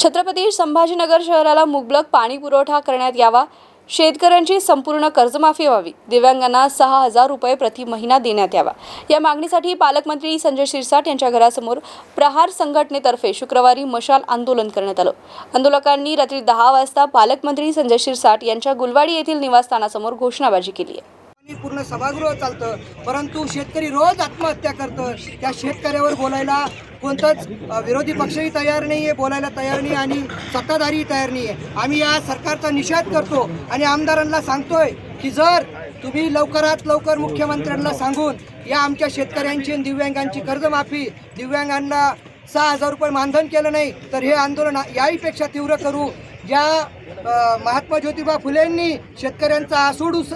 छत्रपती संभाजीनगर शहराला मुबलक पाणी पुरवठा करण्यात यावा. शेतकऱ्यांची संपूर्ण कर्जमाफी व्हावी. दिव्यांगांना सहा हजार रुपये प्रति महिना देण्यात यावा. या मागणीसाठी पालकमंत्री संजय शिरसाट यांच्या घरासमोर प्रहार संघटनेतर्फे शुक्रवारी मशाल आंदोलन करण्यात आलं. आंदोलकांनी रात्री दहा वाजता पालकमंत्री संजय शिरसाट यांच्या गुलवाडी येथील निवासस्थानासमोर घोषणाबाजी केली आहे. पूर्ण सभागृह चालतं परंतु शेतकरी रोज आत्महत्या करतं. त्या शेतकऱ्यावर बोलायला कोणतंच विरोधी पक्षही तयार नाही आहे बोलायला तयार नाही आणि सत्ताधारीही तयार नाही आहे आम्ही या सरकारचा निषेध करतो आणि आमदारांना सांगतोय की जर तुम्ही लवकरात लवकर मुख्यमंत्र्यांना सांगून या आमच्या शेतकऱ्यांची आणि दिव्यांगांची कर्जमाफी दिव्यांगांना सहा हजार रुपये मानधन केलं नाही तर हे आंदोलन याहीपेक्षा तीव्र करू. ज्या महात्मा ज्योतिबा फुलेंनी शेतकऱ्यांचा आसूड उस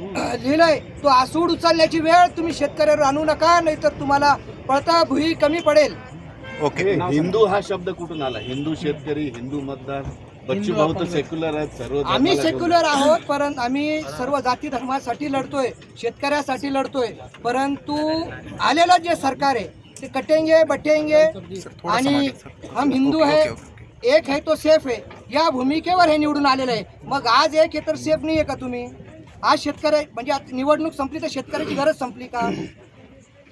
लिहिलंय तो आसूड उचलण्याची वेळ तुम्ही शेतकऱ्यावर आणू नका नाहीतर तुम्हाला पळता भुई कमी पडेल. ओके. हिंदू हा शब्द कुठून आला? हिंदू शेतकरी हिंदू मतदार बच्चू भाऊ तर सेक्युलर आहेत सर्व आम्ही सेक्युलर आहोत परंतु आम्ही सर्व जाती धर्मासाठी लढतोय शेतकऱ्यासाठी लढतोय परंतु आलेलं जे सरकार आहे ते कटेंगे बटेंगे आणि हम हिंदू है एक है तो सेफ है. या भूमिकेवर हे निवडून आलेलं आहे. मग आज एक आहे तर सेफ नाही आहे का तुम्ही? आज शेतकरी म्हणजे आता निवडणूक संपली तर शेतकऱ्याची गरज संपली का?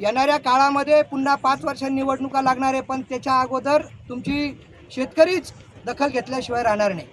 येणाऱ्या काळामध्ये पुन्हा पाच वर्षांनी निवडणुका लागणार आहे पण त्याच्या अगोदर तुमची शेतकरीच दखल घेतल्याशिवाय राहणार नाही.